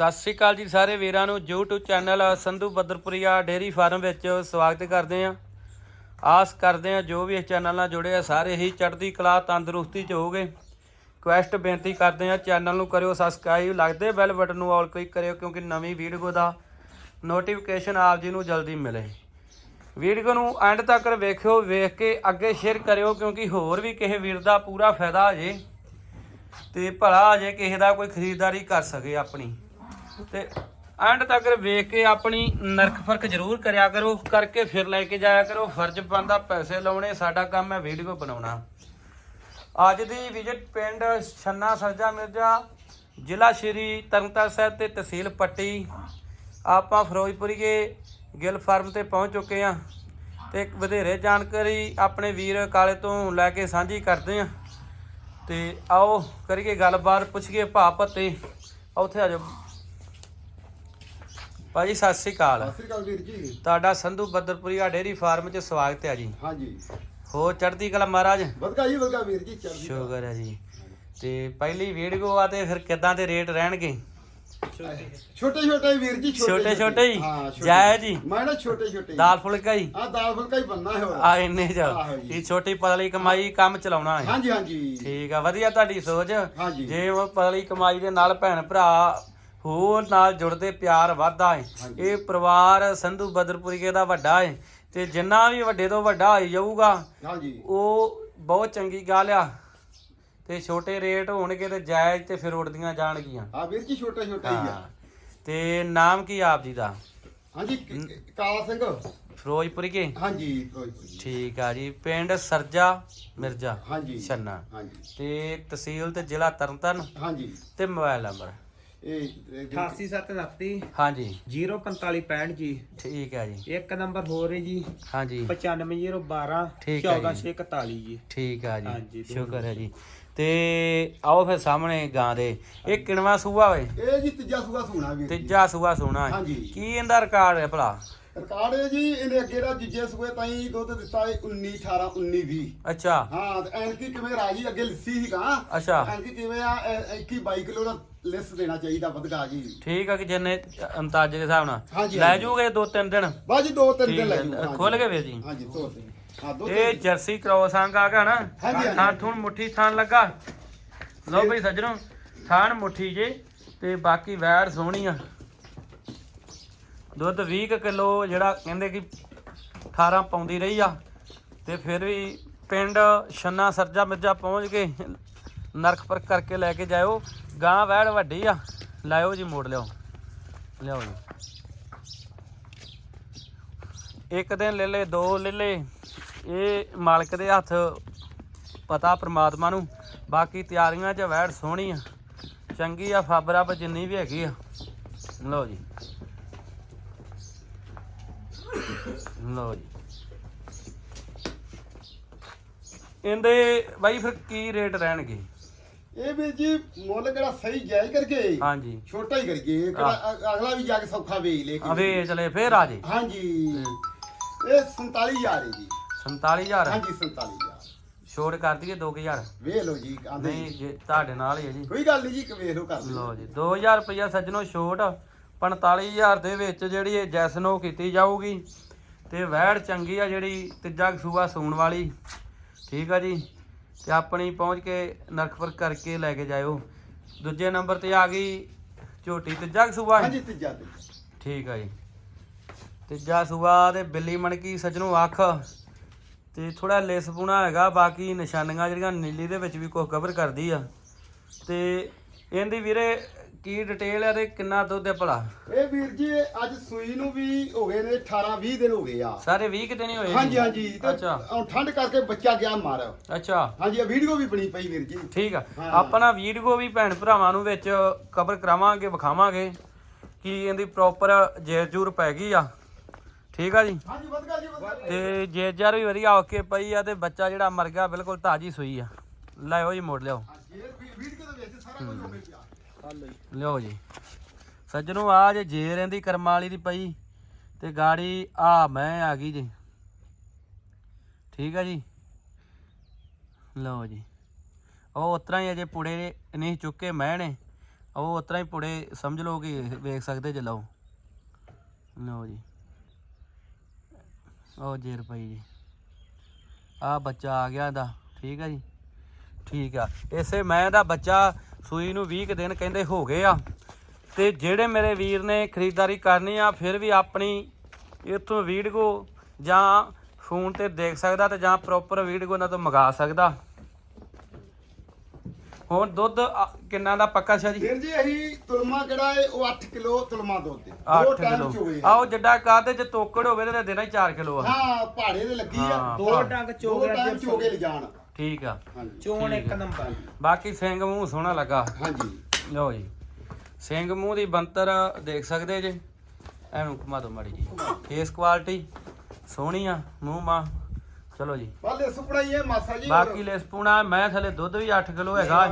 ਸਤਿ ਸ੍ਰੀ ਅਕਾਲ ਜੀ ਸਾਰੇ ਵੀਰਾਂ ਨੂੰ, YouTube channel Sandhu Baddarpuria dairy farm ਵਿੱਚ ਸਵਾਗਤ ਕਰਦੇ ਆਂ ਆਸ ਕਰਦੇ ਆਂ ਜੋ ਵੀ ਇਸ ਚੈਨਲ ਨਾਲ ਜੁੜੇ ਆ, ਸਾਰੇ ਹੀ ਚੜ੍ਹਦੀ ਕਲਾ, ਤੰਦਰੁਸਤੀ ਚ ਹੋਗੇ ਕੁਐਸਟ ਬੇਨਤੀ ਕਰਦੇ ਆਂ ਚੈਨਲ ਨੂੰ ਕਰਿਓ ਸਬਸਕ੍ਰਾਈਬ ਲੱਗਦੇ ਬੈਲ ਬਟਨ ਨੂੰ ਆਲ ਕਲਿੱਕ ਕਰਿਓ, ਕਿਉਂਕਿ ਨਵੀਂ ਵੀਡੀਓ ਦਾ ਨੋਟੀਫਿਕੇਸ਼ਨ ਆਪ ਜੀ ਨੂੰ ਜਲਦੀ ਮਿਲੇ। ਵੀਡੀਓ ਨੂੰ ਐਂਡ ਤੱਕ ਵੇਖਿਓ, ਵੇਖ ਕੇ ਅੱਗੇ ਸ਼ੇਅਰ ਕਰਿਓ, ਕਿਉਂਕਿ ਹੋਰ ਵੀ ਕਿਸੇ ਵੀਰ ਦਾ ਪੂਰਾ ਫਾਇਦਾ ਹੋ ਜੇ। ਤੇ ਭਲਾ ਜੇ ਕਿਸੇ ਦਾ ਕੋਈ ਖਰੀਦਦਾਰੀ ਕਰ ਸਕੇ ਆਪਣੀ। ਤੇ ਐਂਡ ਤੱਕ ਵੇਖ ਕੇ ਆਪਣੀ ਨਰਕ ਫ਼ਰਕ ਜ਼ਰੂਰ ਕਰਿਆ ਕਰੋ, ਕਰਕੇ ਫਿਰ ਲੈ ਕੇ ਜਾਇਆ ਕਰੋ। ਫਰਜ਼ ਬੰਦਾ ਪੈਸੇ ਲਾਉਣੇ, ਸਾਡਾ ਕੰਮ ਹੈ ਵੀਡੀਓ ਬਣਾਉਣਾ। ਅੱਜ ਦੀ ਵਿਜ਼ਿਟ ਪਿੰਡ ਛੰਨਾ ਸਰਜਾ ਮਿਰਜ਼ਾ, ਜ਼ਿਲ੍ਹਾ ਸ਼੍ਰੀ ਤਰਨਤਾਰਨ ਸਾਹਿਬ ਤੇ ਤਹਿਸੀਲ ਪੱਟੀ। ਆਪਾਂ ਫਿਰੋਜ਼ਪੁਰੀਏ ਗਿੱਲ ਫਾਰਮ ਤੇ ਪਹੁੰਚ ਚੁੱਕੇ ਆ ਤੇ ਵਧੇਰੇ ਜਾਣਕਾਰੀ ਆਪਣੇ ਵੀਰ ਕਾਲੇ ਤੋਂ ਲੈ ਕੇ ਸਾਂਝੀ ਕਰਦੇ ਆ ਤੇ ਆਓ ਕਰੀਏ ਗੱਲਬਾਤ, ਪੁੱਛੀਏ ਭਾ ਭੱਤੇ ਉੱਥੇ ਆ ਜਾਓ। ਭਾਜੀ ਸਤਿ ਸ੍ਰੀ ਅਕਾਲ। ਸਤਿ ਸ੍ਰੀ ਅਕਾਲ ਵੀਰ ਜੀ। ਤੁਹਾਡਾ ਸੰਧੂ ਬੱਦਰਪੁਰੀਆ ਡੇਰੀ ਫਾਰਮ 'ਚ ਸਵਾਗਤ ਹੈ ਜੀ। ਹਾਂਜੀ। ਹੋਰ ਚੜ੍ਹਦੀ ਕਲਾ ਮਹਾਰਾਜ? ਵਧਗਾ ਜੀ ਵਧਗਾ ਵੀਰ ਜੀ ਚੜ੍ਹਦੀ ਕਲਾ। ਸ਼ੁਕਰ ਹੈ ਜੀ। ਤੇ ਪਹਿਲੀ ਵੀਡੀਓ ਆ ਤੇ ਫਿਰ ਕਿੱਦਾਂ ਦੇ ਰੇਟ ਰਹਿਣਗੇ? ਛੋਟੇ ਛੋਟੇ ਵੀਰ ਜੀ ਛੋਟੇ ਛੋਟੇ ਹੀ? ਹਾਂ, ਛੋਟੇ। ਜੈ ਜੀ। ਮੈਂ ਨਾ ਛੋਟੇ ਛੋਟੇ। ਦਾਲ ਫੁਲਕਾ ਹੀ? ਆ ਦਾਲ ਫੁਲਕਾ ਹੀ ਬੰਨਾ ਹੈ ਹੋਰ। ਆ ਇੰਨੇ ਚ। ਆਹੋ ਜੀ। ਇਹ ਛੋਟੀ ਪਤਲੀ ਕਮਾਈ ਕੰਮ ਚਲਾਉਣਾ ਹੈ। ਹਾਂਜੀ ਹਾਂਜੀ। ਠੀਕ ਆ ਵਧੀਆ ਤੁਹਾਡੀ ਸੋਚ। ਹਾਂਜੀ। ਜੇ ਉਹ ਪਤਲੀ ਕਮਾਈ ਦੇ ਨਾਲ ਭੈਣ ਭਰਾ ਹੋਰ ਨਾਲ ਜੁੜਦੇ ਪਿਆਰ ਵੱਧਦਾ ਹੈ। ਇਹ ਪਰਿਵਾਰ ਸੰਧੂ ਬਦਰਪੁਰੀਏ ਦਾ ਵੱਡਾ ਹੈ ਤੇ ਜਿੰਨਾ ਵੀ ਵੱਡੇ ਤੋਂ ਵੱਡਾ ਹੋਈ ਜਾਊਗਾ ਹਾਂਜੀ। ਉਹ ਬਹੁਤ ਚੰਗੀ ਗੱਲ ਆ। ਤੇ ਛੋਟੇ ਰੇਟ ਹੋਣਗੇ ਤੇ ਜਾਇਜ਼ ਤੇ ਫਿਰ ਉੜਦੀਆਂ ਜਾਣਗੀਆਂ। ਆ ਵੀਰ ਜੀ ਛੋਟੇ ਛੋਟੇ ਹੀ ਆ। ਤੇ ਨਾਮ ਕੀ ਆਪ ਜੀ ਦਾ? ਹਾਂਜੀ ਕ- ਕ- ਕਾਲਾ ਸਿੰਘ। ਫਿਰੋਜ਼ਪੁਰੀਏ ਹਾਂਜੀ ਫਿਰੋਜ਼ਪੁਰ। ਠੀਕ ਆ ਜੀ। ਪਿੰਡ ਸਰਜਾ ਮਿਰਜ਼ਾ ਹਾਂਜੀ। ਛੰਨਾ। ਹਾਂਜੀ। ਤੇ ਤਹਿਸੀਲ ਤੇ ਜ਼ਿਲ੍ਹਾ ਤਰਨਤਾਰਨ ਹਾਂਜੀ। ਤੇ ਮੋਬਾਈਲ ਨੰਬਰ। ਇਹ ਇਹ ਵੀਰ- 8729 ਹਾਂਜੀ। 04565 ਜੀ। ਠੀਕ ਹੈ ਜੀ। ਇੱਕ ਨੰਬਰ ਹੋਰ ਹੈ ਜੀ। ਹਾਂਜੀ। 95012 ਠੀਕ ਹੈ ਜੀ। 14641 ਜੀ। ਠੀਕ ਆ ਹਾਂਜੀ, ਜੀ ਸ਼ੁਕਰ ਹੈ ਜੀ। ਤੇ ਆਓ ਫਿਰ ਸਾਹਮਣੇ ਗਾਂ ਦੇ। ਇਹ ਕਿਣਵਾ ਸੂਆ ਓਏ ਇਹ ਜੀ ਤੀਜਾ ਸੂਆ ਸੂਣਾ ਵੀਰ ਜੀ। ਤੀਜਾ ਸੂਆ ਸੋਣਾ ਹੈ ਹਾਂਜੀ। ਕੀ ਇਹਦਾ ਰਿਕਾਰਡ ਹੈ ਭਲਾ? ਰਿਕਾਰਡ ਹੈ ਜੀ ਇਹਨੇ ਅੱਗੇ ਦਾ ਜਿੱਜੇ ਸੂਏ ਤਾਈਂ ਦੁੱਧ ਦਿੱਤਾ ਹੈ 19 18 19 20 ਅੱਛਾ। ਹਾਂ ਤੇ ਐਨਕੀ ਕਿਵੇਂ ਰਾਜੀ ਅੱਗੇ ਲਿੱਸੀ ਸੀਗਾ? ਅੱਛਾ। ਐਨਕੀ ਕਿਵੇਂ ਆ 21 22 ਕਿਲੋ ਦਾ ਲਿਸ ਦੇਣਾ ਚਾਹੀਦਾ ਵਧਗਾ ਜੀ। ਠੀਕ ਆ ਕਿ ਜਿੰਨੇ ਅੰਦਾਜ਼ੇ ਦੇ ਹਿਸਾਬ ਨਾਲ? ਲੈ। ਜੂਗੇ ਦੋ ਤਿੰਨ ਦਿਨ? ਬਾਜੀ ਦੋ ਤਿੰਨ ਦਿਨ ਹੈ, ਲੱਗ ਜੂ ਖੁੱਲ ਗਏ ਵੀਰ ਜੀ। ਹਾਂਜੀ ਦੋ ਤਿੰਨ। ਇਹ ਜਰਸੀ ਕ੍ਰੋਸ ਅੰਗ ਆ ਗਿਆ ਨਾ। ਥਾਂ ਥੂਣ ਮੁੱਠੀ ਥਾਣ ਲੱਗਾ। ਲਓ ਬਈ ਸੱਜਣੋ ਥਾਣ ਮੁੱਠੀ ਜੇ ਤੇ ਬਾਕੀ ਵੈੜ ਸੋਹਣੀ ਆ। ਦੁੱਧ 20 ਕਿਲੋ ਜਿਹੜਾ ਕਹਿੰਦੇ ਕਿ 18 ਪਾਉਂਦੀ ਰਹੀ ਆ, ਤੇ ਫਿਰ ਵੀ ਪਿੰਡ ਛੰਨਾ ਸਰਜਾ ਮਿਰਜਾ ਪਹੁੰਚ ਕੇ ਨਰਖ ਪਰ ਕਰਕੇ ਲੈ ਕੇ ਜਾਇਓ। ਗਾਂ ਵੈੜ ਵੱਡੀ ਆ, ਲਾਇਓ ਜੀ ਮੋੜ ਲਿਓ ਲਿਆਓ ਜੀ। ਇੱਕ ਦਿਨ ਲੈ ਲੈ ਦੋ ਲੈ ਲੈ ਇਹ ਮਾਲਕ ਦੇ ਹੱਥ ਪਤਾ ਪ੍ਰਮਾਤਮਾ ਨੂੰ, ਬਾਕੀ ਤਿਆਰੀਆਂ 'ਚ ਵੈੜ ਸੋਹਣੀ ਆ। ਚੰਗੀ ਆ ਫੱਬ ਰੱਬ ਜਿੰਨੀ ਵੀ ਹੈਗੀ ਆ। ਲਓ ਜੀ। ਲਓ ਜੀ। ਇਹਦੇ ਬਾਈ ਫਿਰ ਕੀ ਰੇਟ ਰਹਿਣਗੇ? ਇਹ ਵੀ ਜੀ ਮੁੱਲ ਕਿਹੜਾ ਸਹੀ ਜਾਇਜ਼ ਕਰਕੇ? ਹਾਂਜੀ। ਛੋਟਾ ਹੀ ਕਿਹੜਾ ਅ- ਅਗਲਾ ਵੀ ਜਾ ਕੇ ਸੌਖਾ ਵੇਚ ਲੈ ਕੇ ਅਵੇ ਚਲੇ ਫੇਰ ਆ ਜੇ। ਹਾਂਜੀ। ਇਹ 47000 ਹੈ ਜੀ। 47000 ਹਾਂਜੀ 47000 ਛੋੜ ਕਰ ਦਈਏ 2000 ਵੇਖ ਲਓ ਜੀ ਆਂਦੇ ਨਹੀਂ ਜੇ। ਤੁਹਾਡੇ ਨਾਲ ਹੀ ਹੈ ਜੀ। ਕੋਈ ਗੱਲ ਨਹੀਂ ਜੀ ਵੇਖ ਲਓ ਕਰ ਲਓ ਲਓ। ਜੀ 2000 ਰੁਪਇਆ ਸੱਜਣੋ ਛੋਟ। 45000 ਦੇ ਵਿੱਚ ਜਿਹੜੀ ਇਹ ਜੈਸਨੋ ਕੀਤੀ ਜਾਊਗੀ। ਤੇ ਵੈੜ ਚੰਗੀ ਆ ਜਿਹੜੀ ਤੀਜਾ ਸੂਆ ਸੂਣ ਵਾਲੀ। ਠੀਕ ਆ ਜੀ? ਤੇ ਆਪਣੀ ਪਹੁੰਚ ਕੇ ਨਰਖਪਰ ਕਰਕੇ ਲੈ ਕੇ ਜਾਇਓ। ਦੂਜੇ ਨੰਬਰ ਤੇ ਆ ਗਈ ਝੋਟੀ ਤੀਜਾ ਸੂਆ? ਹਾਂਜੀ ਤੀਜਾ ਤੇ ਠੀਕ ਆ ਜੀ। ਤੀਜਾ ਸੂਆ ਤੇ ਬਿੱਲੀ ਮਣਕੀ ਸੱਜਣੋ ਅੱਖ। ਤੇ ਥੋੜਾ ਲਿਸਪੂਣਾ ਹੈਗਾ ਬਾਕੀ ਨਿਸ਼ਾਨੀਆਂ ਜਿਹੜੀਆਂ ਨੀਲੀ ਦੇ ਵਿੱਚ ਵੀ ਕੁਝ ਕਵਰ ਕਰਦੀ ਆ। ਤੇ ਇਹਦੀ ਵੀਰੇ ਕੀ ਡਿਟੇਲ ਹੈ ਤੇ ਕਿੰਨਾ ਦੁੱਧ ਹੈ ਭਲਾ? ਇਹ ਵੀਰ ਜੀ ਇਹ ਅੱਜ ਸੂਈ ਨੂੰ ਵੀ ਹੋ ਗਏ ਨੇ 18 20 ਦਿਨ ਹੋ ਗਏ ਆ। ਸਾਰੇ 20 ਕਿਤੇ ਨਹੀਂ ਹੋਏ ਹਾਂਜੀ ਹਾਂਜੀ। ਤੇ ਅੱਛਾ। ਹੁਣ ਠੰਡ ਕਰਕੇ ਬੱਚਾ ਗਿਆ ਮਾਰ। ਅੱਛਾ। ਹਾਂਜੀ ਇਹ ਵੀਡੀਓ ਵੀ ਬਣੀ ਪਈ ਵੀਰ ਜੀ। ਠੀਕ ਆ। ਹਾਂ। ਆਪਣਾ ਵੀਡੀਓ ਵੀ ਭੈਣ ਭਰਾਵਾਂ ਨੂੰ ਵਿੱਚ ਕਵਰ ਕਰਾਵਾਂਗੇ ਵਿਖਾਵਾਂਗੇ ਕਿ ਇਹਦੀ ਪ੍ਰੋਪਰ ਜੇਰ ਪੈ ਗਈ ਆ। ਠੀਕ ਆ ਜੀ? ਹਾਂਜੀ ਵਧਗਾ ਜੀ ਵਧਗਾ ਤੇ ਜੇਜਰ ਵੀ ਵਧੀਆ ਓਕੇ ਪਈ ਆ ਤੇ ਬੱਚਾ ਜਿਹੜਾ ਮਰ ਗਿਆ ਬਿਲਕੁਲ ਤਾਜੀ ਸੂਈ ਆ। ਲਿਓ ਜੀ ਮੋੜ ਲਿਓ ਵੀਡੀਓ ਦੇ ਵਿੱਚ ਸਾਰਾ ਕੁਝ ਹੋ ਗਿਆ। ਲਿਓ ਜੀ। ਸੱਜਣੋ, ਆ ਜੇ ਜੇਰ ਰਹਿੰਦੀ ਕਰਮਾਂ ਵਾਲੀ ਦੀ ਪਈ, ਤੇ ਗਾੜੀ ਆ ਮੈਂ ਆ ਗਈ ਜੀ। ਠੀਕ ਆ ਜੀ? ਲਓ ਜੀ। ਉਹ ਉਤਰਾ ਹੀ ਅਜੇ ਪੁੜੇ ਨਹੀਂ ਚੁੱਕੇ ਮੈਂ ਨੇ ਉਹ ਉਤਰਾ ਹੀ ਪੁੜੇ ਸਮਝ ਲਓ ਕਿ ਵੇਖ ਸਕਦੇ ਜੇ ਲਓ। ਲਓ ਜੀ। ਉਹ ਜੇਰ ਪਈ ਜੀ। ਆ ਬੱਚਾ ਆ ਗਿਆ ਇਹਦਾ। ਠੀਕ ਆ ਜੀ? ਠੀਕ ਆ। ਇਸੇ ਮੈਂ ਦਾ ਬੱਚਾ ਸੂਈ ਨੂੰ 20 ਕੁ ਦਿਨ ਕਹਿੰਦੇ ਹੋ ਗਏ ਆ। ਤੇ ਜਿਹੜੇ ਮੇਰੇ ਵੀਰ ਨੇ ਖਰੀਦਦਾਰੀ ਕਰਨੀ ਆ ਫਿਰ ਵੀ ਆਪਣੀ ਇੱਥੋਂ ਵੀਡੀਓ ਜਾਂ ਫੋਨ ਤੇ ਦੇਖ ਸਕਦਾ ਤੇ ਜਾਂ ਪ੍ਰੋਪਰ ਵੀਡੀਓ ਉਹਨਾਂ ਤੋਂ ਮੰਗਾ ਸਕਦਾ। ਹੁਣ ਦੁੱਧ ਕਿੰਨਾ ਦਾ ਪੱਕਾ ਸ਼ਾ ਜੀ? ਵੀਰ ਜੀ ਅਸੀਂ ਤੁਲਮਾ ਕਿਹੜਾ ਹੈ ਉਹ 8 ਕਿਲੋ ਤੁਲਮਾ ਦੁੱਧ ਦੇ 8 ਦੋ ਟਾਈਮ ਕਿਲੋ। ਆਓ ਜੱਡਾ ਕਾਦੇ ਚ ਤੋਕੜ ਹੋਵੇ ਤੇ ਦੇਣਾ ਹੀ 4 ਕਿਲੋ ਆ। ਹਾਂ ਪਹਾੜੇ ਦੇ ਲੱਗੀ ਆ। ਦੋ। ਡੰਗ ਦੋ ਚੋਗੇ ਲਿਜਾਣ। ਠੀਕ ਆ। ਹਾਂਜੀ। ਚੋਣ ਇੱਕ। ਨੰਬਰ। ਬਾਕੀ ਸਿੰਘ ਮੂੰਹ ਸੋਹਣਾ ਲੱਗਾ। ਹਾਂਜੀ। ਲਓ ਜੀ। ਸਿੰਘ ਮੂੰਹ ਦੀ ਬੰਤਰ ਦੇਖ ਸਕਦੇ ਜੇ? ਐਨੂੰ ਘੁਮਾ ਦੋ ਮਾੜੀ ਜੀ। ਫੇਸ ਕੁਆਲਿਟੀ ਸੋਹਣੀ ਆ ਮੂੰਹ ਮਾ। ਚਲੋ ਜੀ। ਬਾਲੇ ਸੁਪੜਾ ਹੀ ਹੈ ਮਾਸਾ ਜੀ ਬਾਕੀ ਲੈਸਪੂਣਾ ਮੈਂ ਥਲੇ ਦੁੱਧ ਵੀ 8 ਕਿਲੋ ਹੈਗਾ।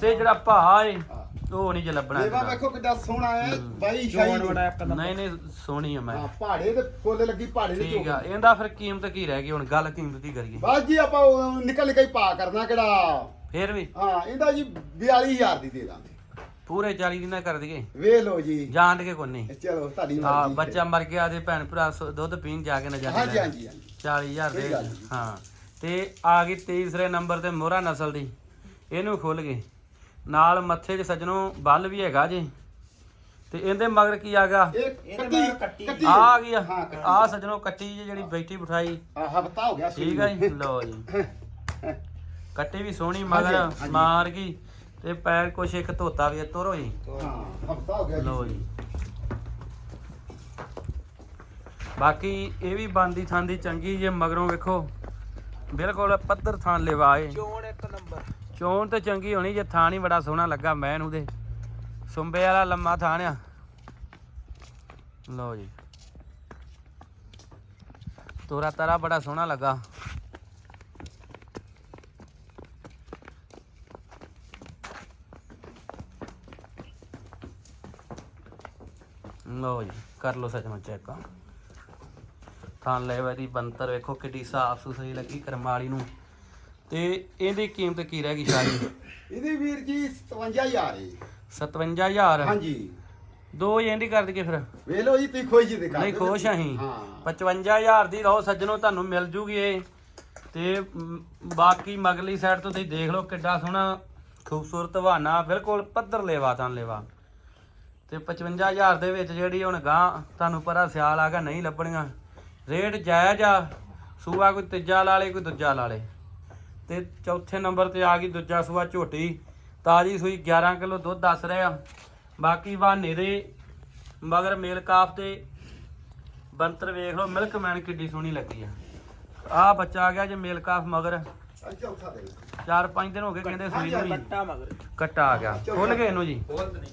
ਤੇ ਜਿਹੜਾ ਭਾ ਏ ਹਾਂ। ਉਹ ਨਹੀਂ ਜੇ ਲੱਭਣਾ ਲੇਵਾ। ਵੇਖੋ ਕਿੱਡਾ ਸੋਹਣਾ ਹੈ ਬਾਈ ਸ਼ਾਹੀ ਨੂੰ। ਬੜਾ ਇੱਕ ਨਹੀਂ ਨਹੀਂ ਸੋਹਣੀ ਆ ਮੈਂ। ਹਾਂ ਪਹਾੜੇ ਦੇ ਫੁੱਲ ਲੱਗੀ ਪਹਾੜੇ ਦੇ ਠੀਕ ਆ। ਇਹਦਾ ਫਿਰ ਕੀਮਤ ਕੀ ਰਹਿ ਗਈ? ਹੁਣ ਗੱਲ ਕੀਮਤ ਦੀ ਕਰੀਏ। ਬਸ ਜੀ ਆਪਾਂ ਨਿਕਲ ਹੀ ਪਾ ਕਰਨਾ ਕਿਹੜਾ। ਫਿਰ ਵੀ? ਹਾਂ ਇਹਦਾ ਜੀ 42000 ਦੀ ਦੇ ਦਾਂਗੇ। ਪੂਰੇ 40 ਦਿਨਾਂ ਕਰ ਦਈਏ। ਵੇਖ ਲਓ ਜੀ। ਜਾਣ ਕੇ ਕੋਈ ਨਹੀਂ। ਚਲੋ ਤੁਹਾਡੀ ਮਰਜ਼ੀ ਬੱਚਾ ਮਰ ਗਿਆ ਦੇ ਭੈਣ ਭਰਾ ਦੁੱਧ ਪੀਣ ਜਾ ਕੇ ਨਜ਼ਾਰੇ ਹਾਂਜੀ ਲੈ ਹਾਂਜੀ ਹਾਂਜੀ। 40000 ਦੇ। ਹਾਂ। ਤੇ ਆ ਗਈ ਤੀਸਰੇ ਨੰਬਰ ਤੇ ਮੋਹਰਾ ਨਸਲ ਦੀ। ਇਹਨੂੰ ਖੁੱਲ ਗਏ। ਨਾਲ ਮੱਥੇ 'ਚ ਸੱਜਣੋ ਬੱਲ ਵੀ ਹੈਗਾ ਜੀ। ਤੇ ਇਹਦੇ ਮਗਰ ਕੀ ਆ ਗਿਆ? ਇਹ ਇਹਦੇ ਕੱਟੀ ਮਗਰ ਕੱਟੀ। ਆ ਆ ਗਈ ਆ। ਹਾਂ ਕੱਟੀ। ਆ ਸੱਜਣੋ ਕੱਟੀ ਜਿਹੀ ਜਿਹੜੀ ਬੈਠੀ ਬਿਠਾਈ। ਹਫਤਾ ਹੋ ਗਿਆ ਠੀਕ ਆ ਜੀ ਲਓ ਜੀ। ਕੱਟੀ ਵੀ ਸੋਹਣੀ ਮਗਰ ਹਾਂਜੀ। ਮਾਰ ਗਈ ਤੇ ਪੈਰ ਕੁਛ ਇੱਕ ਧੋਤਾ ਵੀ ਆ, ਤੁਰੋ ਜੀ। ਹਾਂ ਹਫਤਾ ਹੋ ਗਿਆ ਜੀ। ਲਓ ਜੀ। ਬਾਕੀ ਇਹ ਵੀ ਬੰਦੀ ਥਾਂਦੀ ਚੰਗੀ ਜੇ ਮਗਰੋਂ ਵੇਖੋ। ਬਿਲਕੁਲ ਪੱਧਰ ਥਾਂ ਲਿਵਾਏ ਚੋਣ ਇੱਕ ਨੰਬਰ। ਚੋਣ ਤੇ ਚੰਗੀ ਹੋਣੀ, ਜੇ ਥਾਂ ਹੀ ਬੜਾ ਸੋਹਣਾ ਲੱਗਾ ਮੈਂ ਨੂੰ ਦੇ। ਸੁੰਬੇ ਵਾਲਾ ਲੰਮਾ ਥਾਂ ਆ। ਲਓ ਜੀ। ਤੋਰਾ ਤਾਰਾ ਬੜਾ ਸੋਹਣਾ ਲੱਗਾ। ਲਓ ਜੀ, ਕਰ ਲਓ ਸੱਜਣੋ ਚੈੱਕ। ਥਾਂ ਲੈਵਾ ਦੀ ਬੰਤਰ ਵੇਖੋ ਕਿੱਡੀ ਸਾਫ਼ ਸੁਥਰੀ ਲੱਗੀ ਕਰਮਾਲੀ ਨੂੰ। ਤੇ ਇਹਦੀ ਕੀਮਤ ਕੀ ਰਹਿ ਗਈ ਸਾਰੀ? ਇਹਦੀ ਵੀਰ ਜੀ 57000 ਹੈ 57000 ਹਾਂਜੀ। ਦੋ ਹੀ ਇਹਦੀ ਕਰ ਦਈਏ ਫਿਰ। ਵੇਖ ਲਓ ਜੀ ਤੁਸੀਂ ਖੁਸ਼ ਜੀ ਦੇ ਕਰ ਨਹੀਂ। ਖੁਸ਼ ਅਸੀਂ। ਹਾਂ। 55000 ਦੀ ਲਓ ਸੱਜਣੋ ਤੁਹਾਨੂੰ ਮਿਲ ਜੂਗੀ ਇਹ। ਤੇ ਬਾਕੀ ਮਗਲੀ ਸਾਈਡ ਤੋਂ ਤੁਸੀਂ ਦੇਖ ਲਓ ਕਿੱਡਾ ਸੋਹਣਾ ਖੂਬਸੂਰਤ ਹਵਾਨਾ ਬਿਲਕੁਲ ਪੱਧਰ ਲੇਵਾ ਤਾਂ ਲੇਵਾ। ਤੇ 55000 ਦੇ ਵਿੱਚ ਜਿਹੜੀ ਹੁਣ ਗਾਂ ਤੁਹਾਨੂੰ ਪਤਾ ਸਿਆਲ ਆ ਗਿਆ ਨਹੀਂ ਲੱਭਣੀਆਂ। ਰੇਟ ਜਾਇਜ਼ ਆ ਸੂਆ ਕੋਈ ਤੀਜਾ ਲਾ ਲੇ ਕੋਈ ਦੂਜਾ ਲਾ ਲੇ। ਤੇ ਚੌਥੇ ਨੰਬਰ ਤੇ ਆ ਗਈ ਦੂਜਾ ਸੂਆ ਝੋਟੀ। ਤਾਜੀ ਸੂਈ 11 ਕਿਲੋ ਦੁੱਧ ਦੱਸ ਰਿਹਾ। ਬਾਕੀ ਬਹਾਨੇ ਦੇ ਮਗਰ ਮੇਲ ਕਾਫ ਤੇ ਬੰਤਰ ਵੇਖ ਲਓ ਮਿਲਕ ਮੈਨ ਕਿੱਡੀ ਸੋਹਣੀ ਲੱਗੀ ਆ। ਆ ਬੱਚਾ ਆ ਗਿਆ ਜੇ ਮੇਲ ਕਾਫ ਮਗਰ। ਦੇ 4-5 ਦਿਨ। ਹੋ ਗਏ ਕਹਿੰਦੇ ਸੂਈ ਨੂੰ ਕੱਟਾ ਮਗਰ। ਕੱਟਾ ਆ ਗਿਆ। ਖੁੱਲ ਗਏ ਇਹਨੂੰ ਜੀ। ਬਹੁਤ ਨਹੀਂ।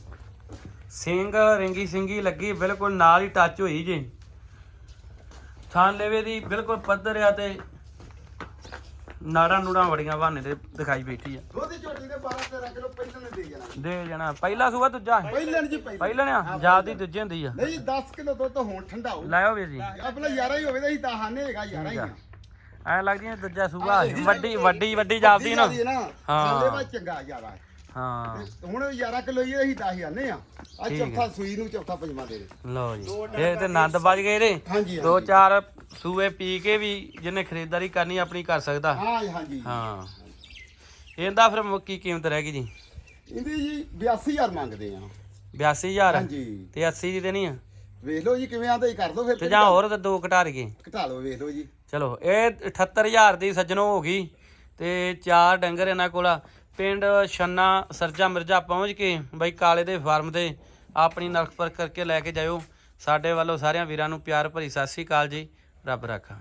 ਸਿੰਘ ਰਿੰਗੀ ਸਿੰਗੀ ਲੱਗੀ ਬਿਲਕੁਲ ਨਾਲ ਹੀ ਟੱਚ ਹੋਈ ਜੇ। ਥਾਂ ਲੈਵੇ ਦੀ ਬਿਲਕੁਲ ਪੱਧਰ ਆ ਤੇ ਨਾੜਾਂ ਨੂੜਾਂ ਬੜੀਆਂ ਬਹਾਨੇ ਤੇ ਦਿਖਾਈ ਬੈਠੀ ਆ। ਦੁੱਧ ਝੋਟੀ ਦੇ 12 13 ਕਿਲੋ ਪਹਿਲਾਂ ਨੇ ਦੇ ਜਾਣਾ। ਦੇ ਜਣਾ। ਪਹਿਲਾ ਸੂਆ ਦੂਜਾ? ਪਹਿਲਾਂ ਜੀ ਪਹਿਲਾਂ। ਪਹਿਲਾਂ ਨੇ ਜਿਆਦੀ ਦੂਜੇ ਹੁੰਦੀ ਆ। ਨਹੀਂ 10 ਕਿਲੋ ਦੁੱਧ ਹੁਣ ਠੰਡਾ ਹੋ ਲਾਇਓ ਵੀਰ ਜੀ। ਆਪਣਾ ਯਾਰਾ ਹੀ ਹੋਵੇ ਤਾਂ ਅਸੀਂ ਦਹਾਨੇ ਹੈਗਾ ਯਾਰਾ ਹੀ ਆ। ਐ ਲੱਗਦੀ ਆ ਦੂਜਾ ਸੂਆ ਵੱਡੀ ਵੱਡੀ ਵੱਡੀ ਜਾਪਦੀ ਨਾ। ਹਾਂ। ਥੱਲੇ ਵਾ ਚੰਗਾ ਯਾਰਾ। ਹਾਂ। ਹੁਣ 11 ਕਿਲੋ ਹੀ ਅਸੀਂ 10 ਜਾਨੇ ਆ। ਆ ਚੌਥਾ ਸੂਈ ਨੂੰ ਚੌਥਾ ਪੰਜਵਾਂ ਦੇ ਦੇ। ਲਓ ਜੀ। ਇਹ ਤੇ ਆਨੰਦ ਵੱਜ ਗਏ ਇਹਦੇ। ਹਾਂਜੀ ਦੋ ਹਾਂਜੀ। ਚਾਰ ਸੂਏ ਪੀ ਕੇ ਵੀ ਜਿਹਨੇ ਖਰੀਦਦਾਰੀ ਕਰਨੀ ਆਪਣੀ ਕਰ ਸਕਦਾ। ਹਾਂ ਹਾਂਜੀ। ਹਾਂ। ਇਹਦਾ ਫਿਰ ਮੁੱਕ ਕੀ ਕੀਮਤ ਰਹਿ ਗਈ ਜੀ? ਇਹਦੀ ਜੀ 82000 ਮੰਗਦੇ ਆ। 82000 ਹਾਂਜੀ। ਤੇ 80 ਦੀ ਦੇਣੀ ਆ? ਵੇਖ ਲਓ ਜੀ ਕਿਵੇਂ ਆਂਦੇ ਕਰ ਦੋ ਫਿਰ। ਤੇ ਜਾਂ ਹੋਰ ਤੇ ਦੋ ਘਟਾ ਰਹੀਏ ਘਟਾ ਲਓ ਵੇਖ ਲਓ ਜੀ। ਚਲੋ ਇਹ 78000 ਦੀ ਸੱਜਣੋ ਹੋ ਗਈ। ਤੇ ਚਾਰ ਡੰਗਰ ਇਹਨਾਂ ਕੋਲ ਆ। ਪਿੰਡ ਛੰਨਾ ਸਰਜਾ ਮਿਰਜ਼ਾ ਪਹੁੰਚ ਕੇ ਬਈ ਕਾਲੇ ਦੇ ਫਾਰਮ ਤੇ ਆਪਣੀ ਨਰਖ ਪਰ ਕਰਕੇ ਲੈ ਕੇ ਜਾਇਓ। ਸਾਡੇ ਵੱਲੋਂ ਸਾਰਿਆਂ ਵੀਰਾਂ ਨੂੰ ਪਿਆਰ ਭਰੀ ਸਤਿ ਸ੍ਰੀ ਅਕਾਲ ਜੀ। ਰੱਬ ਰਾਖਾ।